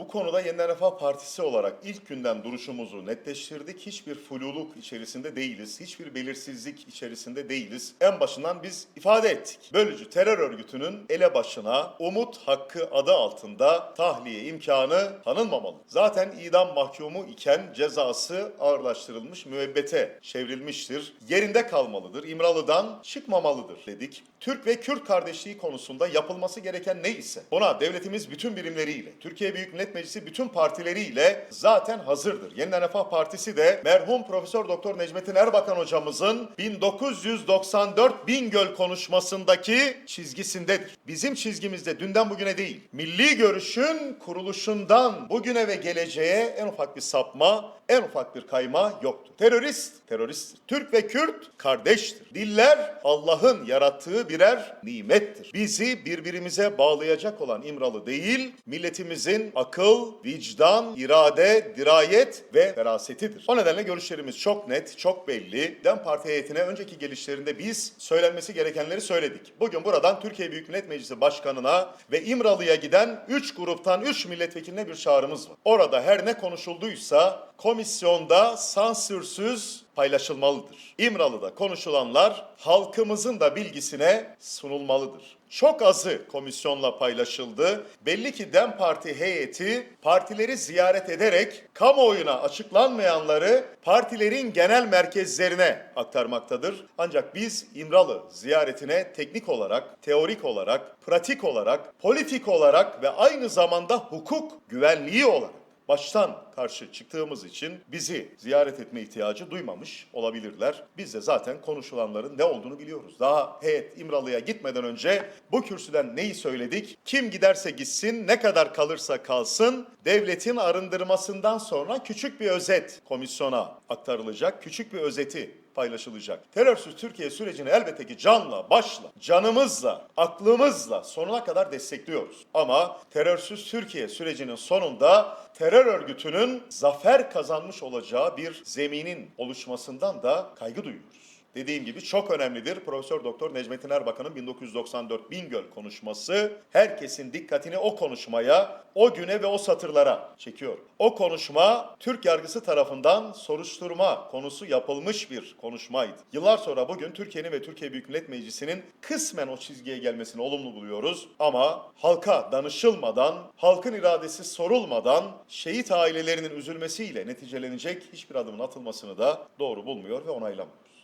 Bu konuda Yeniden Refah Partisi olarak ilk günden duruşumuzu netleştirdik. Hiçbir fluluk içerisinde değiliz. Hiçbir belirsizlik içerisinde değiliz. En başından biz ifade ettik. Bölücü terör örgütünün elebaşına umut hakkı adı altında tahliye imkanı tanınmamalı. Zaten idam mahkumu iken cezası ağırlaştırılmış, müebbete çevrilmiştir. Yerinde kalmalıdır. İmralı'dan çıkmamalıdır dedik. Türk ve Kürt kardeşliği konusunda yapılması gereken ne ise buna devletimiz bütün birimleriyle, Türkiye Büyük Millet Meclisi bütün partileriyle zaten hazırdır. Yeniden Refah Partisi de merhum Profesör Doktor Necmettin Erbakan hocamızın 1994 Bingöl konuşmasındaki çizgisindedir. Bizim çizgimizde dünden bugüne değil, milli görüşün kuruluşundan bugüne ve geleceğe en ufak bir sapma, en ufak bir kayma yoktur. Terörist, teröristtir. Türk ve Kürt kardeştir. Diller Allah'ın yarattığı birer nimettir. Bizi birbirimize bağlayacak olan İmralı değil, milletimizin akıl, vicdan, irade, dirayet ve ferasetidir. O nedenle görüşlerimiz çok net, çok belli. DEM Parti heyetine önceki gelişlerinde biz söylenmesi gerekenleri söyledik. Bugün buradan Türkiye Büyük Millet Meclisi Başkanı'na ve İmralı'ya giden 3 gruptan 3 milletvekiline bir çağrımız var. Orada her ne konuşulduysa komisyonda sansürsüz paylaşılmalıdır. İmralı'da konuşulanlar halkımızın da bilgisine sunulmalıdır. Çok azı komisyonla paylaşıldı. Belli ki DEM Parti heyeti partileri ziyaret ederek kamuoyuna açıklanmayanları partilerin genel merkezlerine aktarmaktadır. Ancak biz İmralı ziyaretine teknik olarak, teorik olarak, pratik olarak, politik olarak ve aynı zamanda hukuk güvenliği olarak baştan karşı çıktığımız için bizi ziyaret etme ihtiyacı duymamış olabilirler. Biz de zaten konuşulanların ne olduğunu biliyoruz. Daha heyet İmralı'ya gitmeden önce bu kürsüden neyi söyledik? Kim giderse gitsin, ne kadar kalırsa kalsın, devletin arındırmasından sonra küçük bir özet komisyona aktarılacak. Küçük bir özeti paylaşılacak. Terörsüz Türkiye sürecini elbette ki canla, başla, canımızla, aklımızla sonuna kadar destekliyoruz. Ama terörsüz Türkiye sürecinin sonunda terör örgütünün zafer kazanmış olacağı bir zeminin oluşmasından da kaygı duyuyoruz. Dediğim gibi çok önemlidir. Profesör Doktor Necmettin Erbakan'ın 1994 Bingöl konuşması herkesin dikkatini o konuşmaya, o güne ve o satırlara çekiyor. O konuşma Türk yargısı tarafından soruşturma konusu yapılmış bir konuşmaydı. Yıllar sonra bugün Türkiye'nin ve Türkiye Büyük Millet Meclisi'nin kısmen o çizgiye gelmesini olumlu buluyoruz. Ama halka danışılmadan, halkın iradesi sorulmadan şehit ailelerinin üzülmesiyle neticelenecek hiçbir adımın atılmasını da doğru bulmuyor ve onaylamıyoruz.